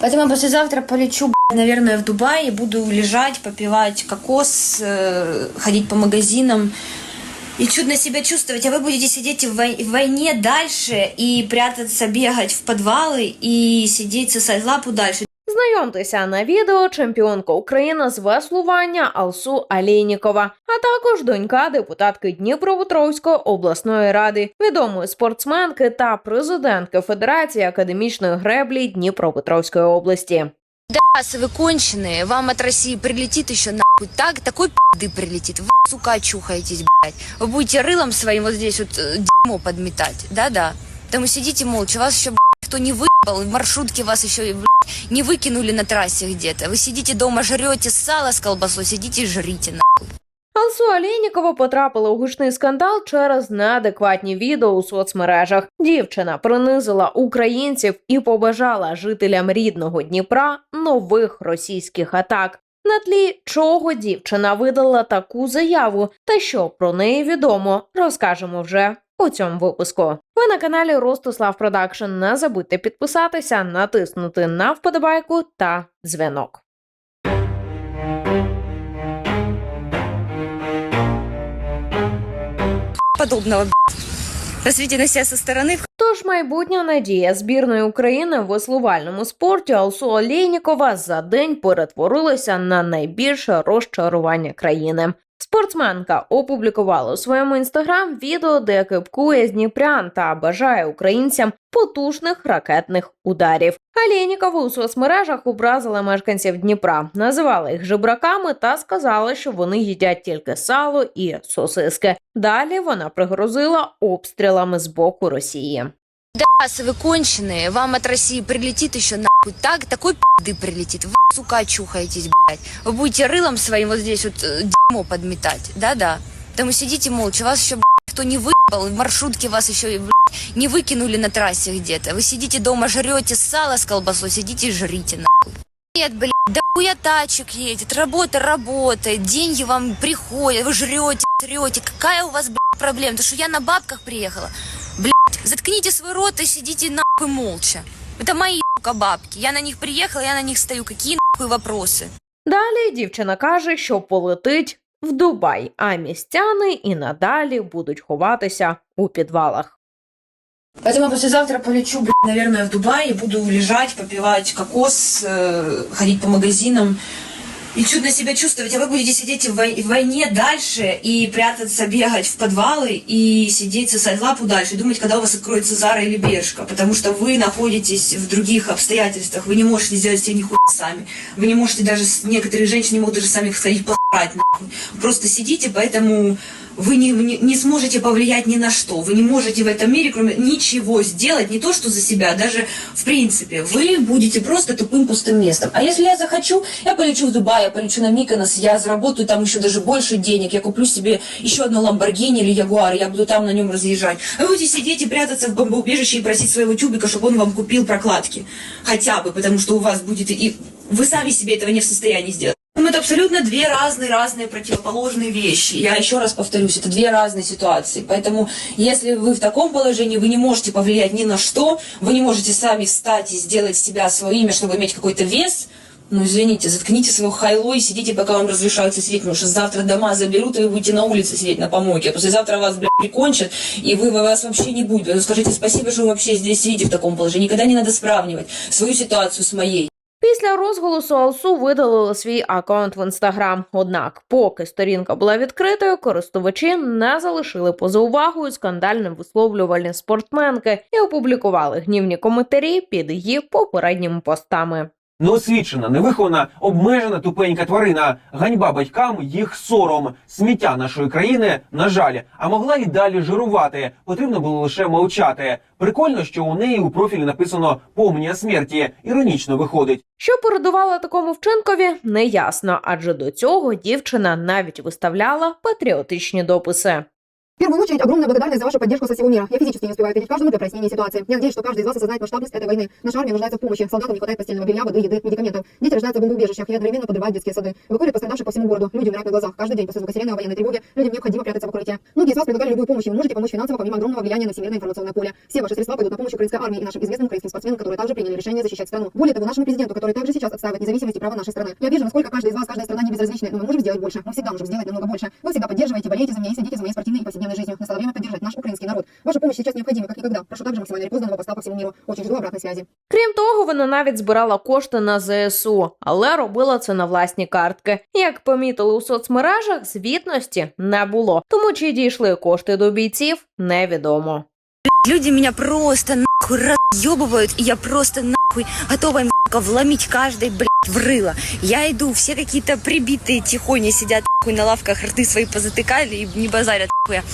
Поэтому я послезавтра полечу, наверное, в Дубай и буду лежать, попивать кокос, э, ходить по магазинам и чудно себя чувствовать. А вы будете сидеть в войне дальше и прятаться, бегать в подвалы и сидеть сосать лапу дальше. Знайомтеся на відео чемпіонка України з веслування Алсу Алєнікова, а також донька депутатки Дніпропетровської обласної ради, відомої спортсменки та президентки Федерації академічної греблі Дніпропетровської області. Раз вы конченые, вам от России прилетит еще нахуй так, такой пизды прилетит. Вы, сука, очухаетесь, блядь. Вы будете рылом своим вот здесь вот э, дерьмо подметать. Да-да. Потому сидите молча, вас еще, блядь, кто не выебал, в маршрутке вас еще, блядь, не выкинули на трассе где-то. Вы сидите дома, жрете сало с колбасой, сидите и жрите, нахуй. Алсу Алєнікова потрапила у гучний скандал через неадекватні відео у соцмережах. Дівчина принизила українців і побажала жителям рідного Дніпра нових російських атак. На тлі чого дівчина видала таку заяву, та що про неї відомо, розкажемо вже у цьому випуску. Ви на каналі Ростислав Продакшн. Не забудьте підписатися, натиснути на вподобайку та дзвінок. Подобного, на себя со стороны, Тож майбутня надія збірної України в веслувальному спорті Алсу Олєнікова за день перетворилася на найбільше розчарування країни. Спортсменка опублікувала у своєму інстаграм відео, де кипкує з Дніпрян та бажає українцям потужних ракетних ударів. Алєнікова у соцмережах образила мешканців Дніпра, називала їх жебраками та сказала, що вони їдять тільки сало і сосиски. Далі вона пригрозила обстрілами з боку Росії. Раз вы конченые, вам от России прилетит еще нахуй так, такой пизды прилетит. Вы, сука, очухаетесь, блядь. Вы будете рылом своим вот здесь вот э, дерьмо подметать. Да-да. Потому сидите молча, вас еще, блядь, кто не выебал, в маршрутке вас еще, блядь, не выкинули на трассе где-то. Вы сидите дома, жрете сало с колбасой, сидите и жрите, нахуй. Нет, блядь, да хуя тачек едет, работа работает, деньги вам приходят, вы жрете, трете. Какая у вас, блядь, проблема? То, что я на бабках приехала. Блядь, заткните свой рот и сидите нахуй молча. Это мои, сука, бабки. Я на них приехала, я на них стою. Какие нахуй вопросы? Далі дівчина каже, що полетить в Дубай, а містяни і надалі будуть ховатися у підвалах. Поэтому я послезавтра полечу, блядь, наверное, в Дубай и буду лежать, попивать кокос, э, ходить по магазинам И чудно себя чувствовать. А вы будете сидеть в, вой- в войне дальше и прятаться, бегать в подвалы и сидеть, сосать лапу дальше, и думать, когда у вас откроется Зара или Бершка, потому что вы находитесь в других обстоятельствах, вы не можете сделать себе нихуя сами, вы не можете даже, некоторые женщины могут даже сами сходить посрать, нахуй. Просто сидите, поэтому вы не, не, не сможете повлиять ни на что. Вы не можете в этом мире, кроме ничего сделать, не то что за себя, даже в принципе. Вы будете просто тупым пустым местом. А если я захочу, я полечу в Дубай, я полечу на Миконос, я заработаю там еще даже больше денег, я куплю себе еще одно Ламборгини или Ягуар, я буду там на нем разъезжать. А вы будете сидеть и прятаться в бомбоубежище и просить своего тюбика, чтобы он вам купил прокладки. Хотя бы, потому что у вас будет и... Вы сами себе этого не в состоянии сделать. Ну, это абсолютно две разные, разные противоположные вещи. Я еще раз повторюсь, это две разные ситуации. Поэтому, если вы в таком положении, вы не можете повлиять ни на что, вы не можете сами встать и сделать себя свое чтобы иметь какой-то вес, ну, извините, заткните свое хайло и сидите, пока вам разрешается сидеть, потому что завтра дома заберут, и вы будете на улице сидеть на помойке. А послезавтра вас, блядь, прикончат, и вы, вас вообще не будет. Ну, скажите спасибо, что вы вообще здесь сидите в таком положении. Никогда не надо сравнивать свою ситуацию с моей. Після розголосу Алсу видалили свій аккаунт в інстаграм. Однак, поки сторінка була відкритою, користувачі не залишили поза увагою скандальне висловлювання спортсменки і опублікували гнівні коментарі під її попередніми постами. Неосвічена, невихована, обмежена тупенька тварина, ганьба батькам, їх сором, сміття нашої країни, на жаль, а могла і далі жирувати. Потрібно було лише мовчати. Прикольно, що у неї у профілі написано «Помня смерті. Іронічно виходить. Що передувало такому вчинкові, неясно, адже до цього дівчина навіть виставляла патріотичні дописи. В первую очередь, огромная благодарность за вашу поддержку со всего мира. Я физически не успеваю ответить каждому для прояснения ситуации. Я надеюсь, что каждый из вас осознает масштабность этой войны. Наша армия нуждается в помощи. Солдатам не хватает постельного белья, воды, еды, медикаментов. Дети рождаются в бомбоубежищах и одновременно подрывают детские сады. Эвакуируют пострадавших по всему городу. Люди умирают на глазах. Каждый день после о военной тревоге людям необходимо прятаться в укрытие. Многие из вас предлагали любую помощь, и вы можете помочь финансово, помимо огромного влияния на всемирное информационное поле. Все ваши средства пойдут на помощь украинской армии и нашим известным украинским спортсменам, которые также приняли решение защищать страну. Более того, нашему президенту, который также сейчас отстаивает независимость и права нашей страны. Я вижу, насколько каждый из вас, каждая страна не безразличны, но мы можем сделать больше. Мы всегда можем сделать намного больше. Вы всегда поддерживаете, болеете за меня и следите за моей спортивной и жизнью. Настало время поддержать наш украинский народ. Ваша помощь сейчас необходима, как никогда. Прошу также максимально репост поста по всему миру. Очень жду обратной связи. Крім того, вона навіть збирала кошти на ЗСУ, але робила це на власні картки. Як помітили у соцмережах, звітності не було. Тому чи дійшли кошти до бійців, невідомо. Люди меня просто нахуй разъебывают, и я просто нахуй готова им вломить каждой, блядь, в рыло. Я иду, все какие-то прибитые тихоня сидят нахуй на лавках, рты свои позатыкали и не базарят нахуя.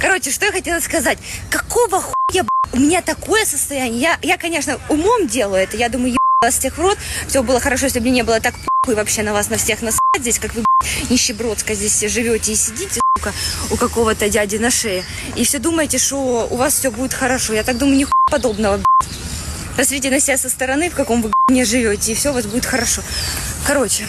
Короче, что я хотела сказать. Какого хуя, блядь, у меня такое состояние? Я, я, конечно, умом делаю это. Я думаю, вас всех в рот. Все было хорошо, если бы не было так похуй вообще на вас, на всех насрать здесь, как вы, блядь, нищебродско здесь все живете и сидите, сука, у какого-то дяди на шее. И все думаете, что у вас все будет хорошо. Я так думаю, нихуя подобного, блядь. Посмотрите на себя со стороны, в каком вы не живете, и все у вас будет хорошо. Короче,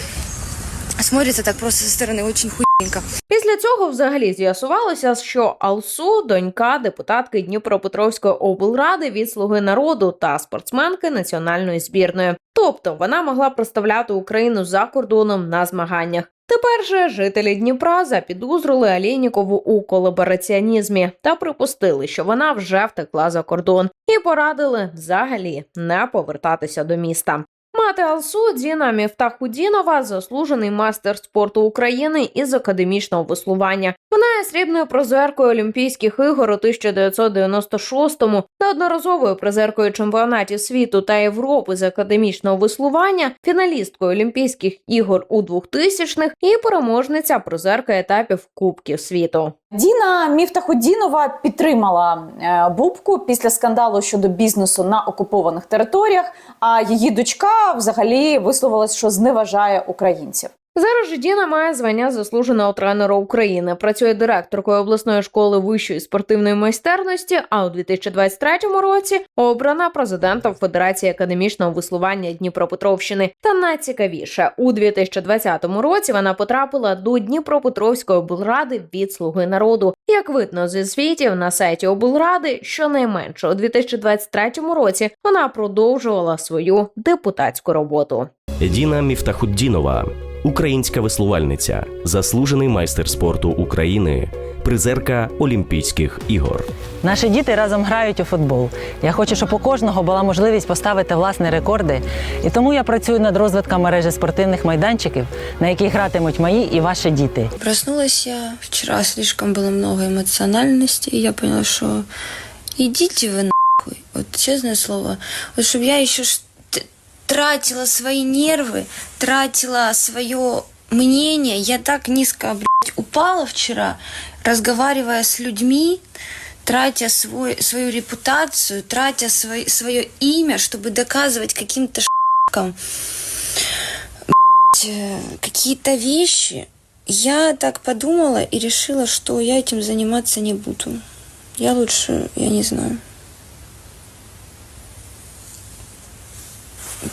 смотрится так просто со стороны очень хуйненько. Після цього взагалі з'ясувалося, що Алсу донька депутатки Дніпропетровської облради від Слуги народу та спортсменки національної збірної. Тобто вона могла представляти Україну за кордоном на змаганнях. Тепер же жителі Дніпра запідозрили Алєнікову у колабораціонізмі та припустили, що вона вже втекла за кордон, і порадили взагалі не повертатися до міста. Мати Алсу Діна Міфтахудінова – заслужений майстер спорту України із академічного веслування. Вона є срібною призеркою Олімпійських ігор у 1996-му, неодноразовою призеркою чемпіонатів світу та Європи з академічного веслування, фіналісткою Олімпійських ігор у 2000-х і переможниця призерка етапів Кубків світу. Діна Міфтахудінова підтримала е, Бубку після скандалу щодо бізнесу на окупованих територіях. А її дочка взагалі висловилась, що зневажає українців. Зараз же Діна має звання заслуженого тренера України. Працює директоркою обласної школи вищої спортивної майстерності. А у 2023 році обрана президентом Федерації академічного веслування Дніпропетровщини. Та найцікавіше у 2020 році вона потрапила до Дніпропетровської облради від Слуги народу. Як видно зі звітів на сайті облради, щонайменше у 2023 році вона продовжувала свою депутатську роботу. Діна Міфтахуддінова, українська веслувальниця, заслужений майстер спорту України, призерка Олімпійських ігор. Наші діти разом грають у футбол. Я хочу, щоб у кожного була можливість поставити власні рекорди. І тому я працюю над розвитком мережі спортивних майданчиків, на яких гратимуть мої і ваші діти. Проснулась я вчера, слишком было много эмоциональности, и я поняла, что идите вы нахуй. Вот честное слово. Вот чтобы я еще ш- т- тратила свои нервы, тратила свое мнение. Я так низко, блядь, упала вчера, разговаривая с людьми, тратя свой, свою репутацию, тратя свой, свое имя, чтобы доказывать каким-то шкам какие-то вещи. Я так подумала и решила, что я этим заниматься не буду. Я лучше, я не знаю.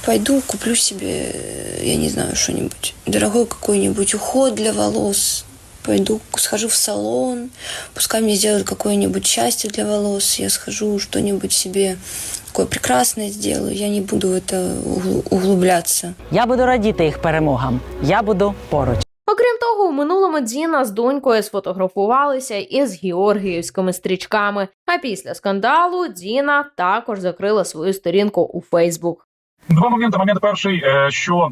Пойду куплю себе, э, я не знаю, что-нибудь. Дорогой какой-нибудь уход для волос. Пойду схожу в салон. Пускай мне сделают какое-нибудь счастье для волос. Я схожу что-нибудь себе такое прекрасное сделаю. Я не буду в это углу- углубляться. Я буду радіти їх перемогам. Я буду поруч. Окрім того, у минулому Діна з донькою сфотографувалися із георгіївськими стрічками. А після скандалу Діна також закрила свою сторінку у Фейсбук. Два моменти. Момент перший, е, що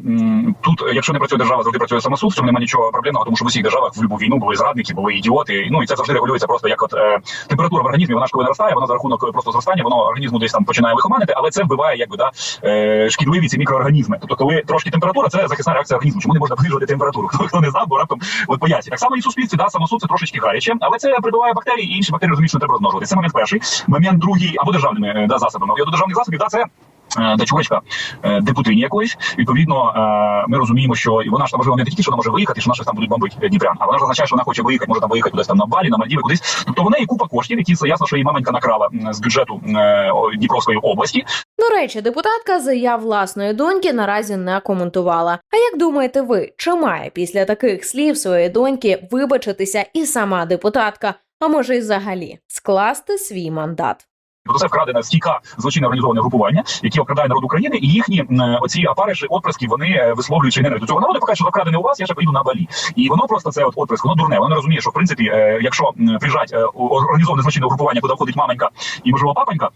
тут, якщо не працює держава, завжди працює самосуд, в цьому немає нічого проблемного, тому що в усіх державах в любу війну були зрадники, були ідіоти. Ну і це завжди регулюється просто як от е, температура в організмі. Вона ж коли наростає, вона за рахунок просто зростання, воно організму десь там починає лихоманити, але це вбиває якби да е, шкідливі ці мікроорганізми. Тобто, коли трошки температура, це захисна реакція організму. Чому не можна знижувати температуру? Хто хто не знав, бо раптом от поясні. Так само і в суспільстві, да, самосуд це трошечки гаряче, але це прибиває бактерії, і інші бактерії розуміють, що не треба розмножувати. Це момент перший. Момент другий або державними е, да, засобами. Я до державних засобів, да, це е, Дочурочка е, депутині якоїсь, відповідно, е, ми розуміємо, що і вона ж можливо не тільки, що вона може виїхати, що вона щось там будуть бомбити Дніпрян, а вона ж означає, що вона хоче виїхати, може там виїхати кудись там на Балі, на Мальдіви, кудись. Тобто в неї купа коштів, які це ясно, що її маменька накрала з бюджету Дніпровської області. До речі, депутатка заяв власної доньки наразі не коментувала. А як думаєте ви, чи має після таких слів своєї доньки вибачитися і сама депутатка, а може й взагалі скласти свій мандат? Тобто це вкрадена стійка злочинне організоване групування, які обкрадає народ України, і їхні оці апариші, отприски, вони е, висловлюючи ненависть цього народу, покажуть, що вкрадене у вас, я ще поїду на балі. І воно просто це от отприск, воно дурне. Воно розуміє, що в принципі, е, якщо приїжджать е, організоване злочинне групування, куди входить маменька і можливо папенька.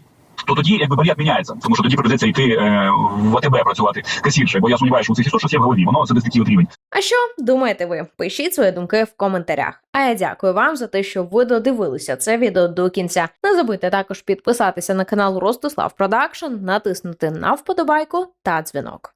То тоді якби баліат міняється, тому що тоді прийдеться йти е, в АТБ працювати касірше, бо я сумніваюся, що у цих істот щось є в голові. Воно це десь такий от рівень. А що думаєте ви? Пишіть свої думки в коментарях. А я дякую вам за те, що ви додивилися це відео до кінця. Не забудьте також підписатися на канал Ростислав Продакшн, натиснути на вподобайку та дзвінок.